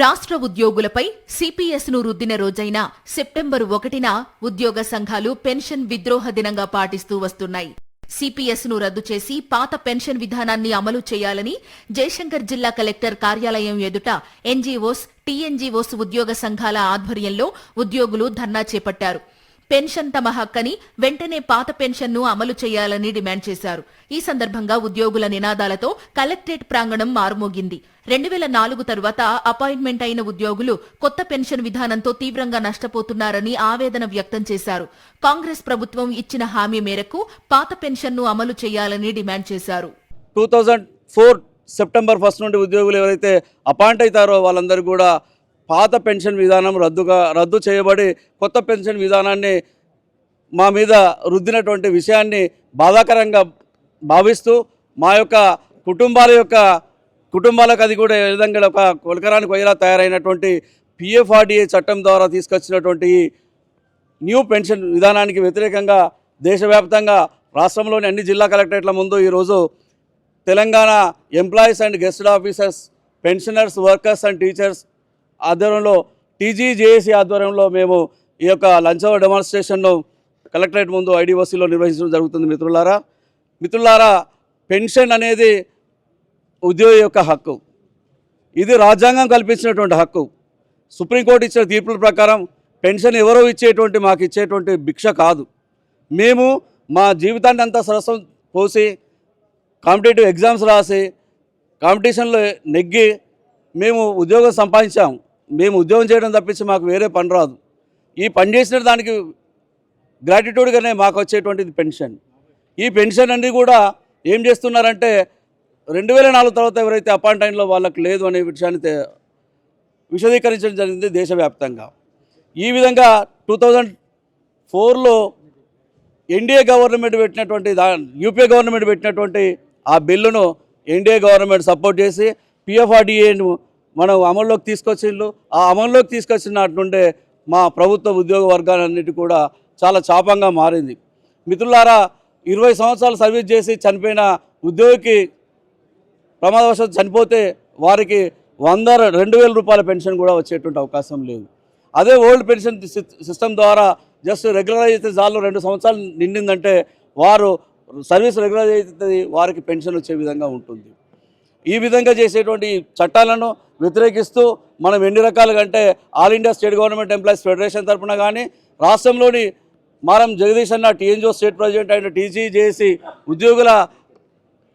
రాష్ట్ర ఉద్యోగులపై సిపిఎస్ను రుద్దిన రోజైన సెప్టెంబరు ఒకటిన ఉద్యోగ సంఘాలు పెన్షన్ విద్రోహ దినంగా పాటిస్తూ వస్తున్నాయి. సిపిఎస్ను రద్దు చేసి పాత పెన్షన్ విధానాన్ని అమలు చేయాలని జయశంకర్ జిల్లా కలెక్టర్ కార్యాలయం ఎదుట ఎన్జీఓస్ టీఎన్జీఓస్ ఉద్యోగ సంఘాల ఆధ్వర్యంలో ఉద్యోగులు ధర్నా చేపట్టారు. పెన్షన్ తమ హక్కని వెంటనే పాత పెన్షన్ను అమలు చేయాలని డిమాండ్ చేశారు. ఈ సందర్భంగా ఉద్యోగుల నినాదాలతో కలెక్టరేట్ ప్రాంగణం మారుమోగింది. రెండు వేల నాలుగు తరువాత అపాయింట్మెంట్ అయిన ఉద్యోగులు కొత్త పెన్షన్ విధానంతో తీవ్రంగా నష్టపోతున్నారని ఆవేదన వ్యక్తం చేశారు. కాంగ్రెస్ ప్రభుత్వం ఇచ్చిన హామీ మేరకు పాత పెన్షన్ను అమలు చేయాలని డిమాండ్ చేశారు. Two thousand four September first నుండి ఉద్యోగులు ఎవరైతే అపాయింట్ అవుతారో వాళ్ళందరూ కూడా పాత పెన్షన్ విధానం రద్దుగా రద్దు చేయబడి కొత్త పెన్షన్ విధానాన్ని మా మీద రుద్దినటువంటి విషయాన్ని బాధాకరంగా భావిస్తూ మా యొక్క కుటుంబాల యొక్క కుటుంబాలకు అది కూడా ఏ విధంగా ఒక కొలకరానికి పోయేలా తయారైనటువంటి పిఎఫ్ఆర్డిఏ చట్టం ద్వారా తీసుకొచ్చినటువంటి న్యూ పెన్షన్ విధానానికి వ్యతిరేకంగా దేశవ్యాప్తంగా రాష్ట్రంలోని అన్ని జిల్లా కలెక్టరేట్ల ముందు ఈరోజు Telangana employees and gazetted officers pensioners workers and teachers ఆధ్వర్యంలో టీజీజేఏసీ ఆధ్వర్యంలో మేము ఈ యొక్క లంచ్ డెమాన్స్ట్రేషన్ను కలెక్టరేట్ ముందు ఐడిఓసీలో నిర్వహించడం జరుగుతుంది మిత్రులారా. మిత్రులారా పెన్షన్ అనేది ఉద్యోగి యొక్క హక్కు. ఇది రాజ్యాంగం కల్పించినటువంటి హక్కు. సుప్రీంకోర్టు ఇచ్చిన తీర్పుల ప్రకారం పెన్షన్ ఎవరో ఇచ్చేటువంటి మాకు ఇచ్చేటువంటి భిక్ష కాదు. మేము మా జీవితాన్ని అంతా సరస్వం పోసి కాంపిటేటివ్ ఎగ్జామ్స్ రాసి కాంపిటీషన్లో నెగ్గి మేము ఉద్యోగం సంపాదించాం. మేము ఉద్యోగం చేయడం తప్పించి మాకు వేరే పని రాదు. ఈ పని చేసిన దానికి గ్రాటిట్యూడ్గానే మాకు వచ్చేటువంటిది పెన్షన్. ఈ పెన్షన్ అన్నీ కూడా ఏం చేస్తున్నారంటే రెండు వేల నాలుగు తర్వాత ఎవరైతే అపాయింట్ అయినలో వాళ్ళకి లేదు అనే విషయాన్ని విశదీకరించడం జరిగింది దేశవ్యాప్తంగా. ఈ విధంగా టూ థౌజండ్ ఫోర్లో ఎన్డీఏ గవర్నమెంట్ పెట్టినటువంటి దా యూపీఏ గవర్నమెంట్ పెట్టినటువంటి ఆ బిల్లును ఎన్డీఏ గవర్నమెంట్ సపోర్ట్ చేసి పిఎఫ్ఆర్డిఏను మనం అమల్లోకి తీసుకొచ్చిండ్రు. ఆ అమల్లోకి తీసుకొచ్చిన నుండే మా ప్రభుత్వ ఉద్యోగ వర్గాలన్నిటి కూడా చాలా చాపంగా మారింది. మిత్రులారా ఇరవై సంవత్సరాలు సర్వీస్ చేసి చనిపోయిన ఉద్యోగికి ప్రమాదవశాత్తు చనిపోతే వారికి వంద రెండు వేల రూపాయల పెన్షన్ కూడా వచ్చేటువంటి అవకాశం లేదు. అదే ఓల్డ్ పెన్షన్ సిస్టమ్ ద్వారా జస్ట్ రెగ్యులరైజ్ అయితే చాలు రెండు సంవత్సరాలు నిండిందంటే వారు సర్వీస్ రెగ్యులరైజ్ అయితే వారికి పెన్షన్ వచ్చే విధంగా ఉంటుంది. ఈ విధంగా చేసేటువంటి చట్టాలను వ్యతిరేకిస్తూ మనం ఎన్ని రకాలుగా అంటే all India state government employees federation తరఫున కానీ రాష్ట్రంలోని మారం జగదీష్ అన్న టీఎన్జిఓ స్టేట్ ప్రెసిడెంట్ అయిన టీజీజేసి ఉద్యోగుల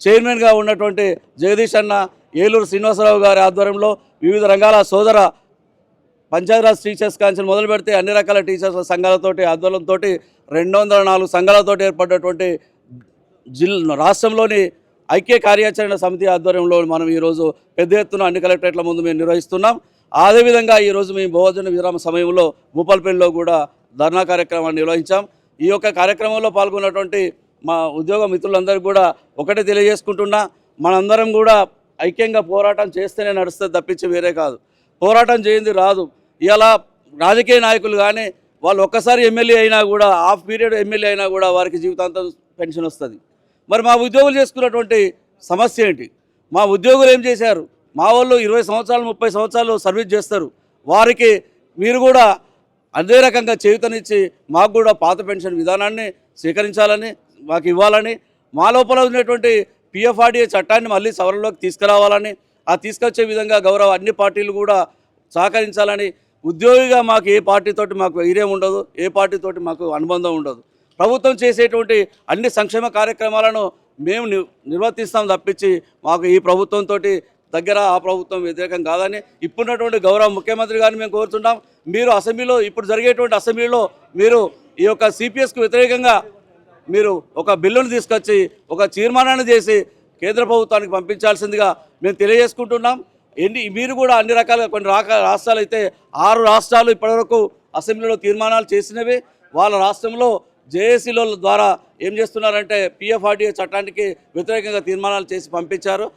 చైర్మన్గా ఉన్నటువంటి జగదీష్ అన్న ఏలూరు శ్రీనివాసరావు గారి ఆధ్వర్యంలో వివిధ రంగాల సోదర పంచాయతీరాజ్ టీచర్స్ కాన్సిల్ మొదలు పెడితే అన్ని రకాల టీచర్స్ సంఘాలతోటి ఆధ్వర్యంతో రెండు వందల నాలుగు సంఘాలతోటి ఏర్పడినటువంటి జిల్ రాష్ట్రంలోని ఐక్య కార్యాచరణ సమితి ఆధ్వర్యంలో మనం ఈరోజు పెద్ద ఎత్తున అన్ని కలెక్టరేట్ల ముందు మేము నిర్వహిస్తున్నాం. అదేవిధంగా ఈరోజు మేము భోజన విరామ సమయంలో భూపాలపల్లిలో కూడా ధర్నా కార్యక్రమాన్ని నిర్వహించాం. ఈ యొక్క కార్యక్రమంలో పాల్గొన్నటువంటి మా ఉద్యోగ మిత్రులందరూ కూడా ఒకటే తెలియజేసుకుంటున్నా మనందరం కూడా ఐక్యంగా పోరాటం చేస్తేనే నడుస్తుంది తప్పించి వేరే కాదు. పోరాటం చేయింది రాదు. ఇలా రాజకీయ నాయకులు కానీ వాళ్ళు ఒక్కసారి ఎమ్మెల్యే అయినా కూడా హాఫ్ పీరియడ్ ఎమ్మెల్యే అయినా కూడా వారికి జీవితాంతం పెన్షన్ వస్తుంది. మరి మా ఉద్యోగులు చేసుకున్నటువంటి సమస్య ఏంటి? మా ఉద్యోగులు ఏం చేశారు? మా వాళ్ళు ఇరవై సంవత్సరాలు ముప్పై సంవత్సరాలు సర్వీస్ చేస్తారు. వారికి మీరు కూడా అదే రకంగా చేయుతనిచ్చి మాకు కూడా పాత పెన్షన్ విధానాన్ని స్వీకరించాలని మాకు ఇవ్వాలని మా లోపల ఉన్నటువంటి పిఎఫ్ఆర్డీఏ చట్టాన్ని మళ్ళీ సవరణలోకి తీసుకురావాలని ఆ తీసుకొచ్చే విధంగా గౌరవ అన్ని పార్టీలు కూడా సహకరించాలని ఉద్యోగిగా మాకు ఏ పార్టీతోటి మాకు వైర్యం ఉండదు ఏ పార్టీతోటి మాకు అనుబంధం ఉండదు. ప్రభుత్వం చేసేటువంటి అన్ని సంక్షేమ కార్యక్రమాలను మేము ని- నిర్వర్తిస్తాం తప్పించి మాకు ఈ ప్రభుత్వంతో దగ్గర ఆ ప్రభుత్వం వ్యతిరేకం కాదని ఇప్పుడున్నటువంటి గౌరవ ముఖ్యమంత్రి గారిని మేము కోరుతున్నాం. మీరు అసెంబ్లీలో ఇప్పుడు జరిగేటువంటి అసెంబ్లీలో మీరు ఈ యొక్క సిపిఎస్కు వ్యతిరేకంగా మీరు ఒక బిల్లును తీసుకొచ్చి ఒక తీర్మానాన్ని చేసి కేంద్ర ప్రభుత్వానికి పంపించాల్సిందిగా మేము తెలియజేసుకుంటున్నాం. ఎన్ని మీరు కూడా అన్ని రకాలుగా కొన్ని రాష్ట్రాలు అయితే ఆరు రాష్ట్రాలు ఇప్పటివరకు అసెంబ్లీలో తీర్మానాలు చేసినవి. వాళ్ళ రాష్ట్రంలో జేఏసీల ద్వారా ఏం చేస్తున్నారంటే పిఎఫ్ఆర్డీఏ చట్టానికి వ్యతిరేకంగా తీర్మానాలు చేసి పంపించారు.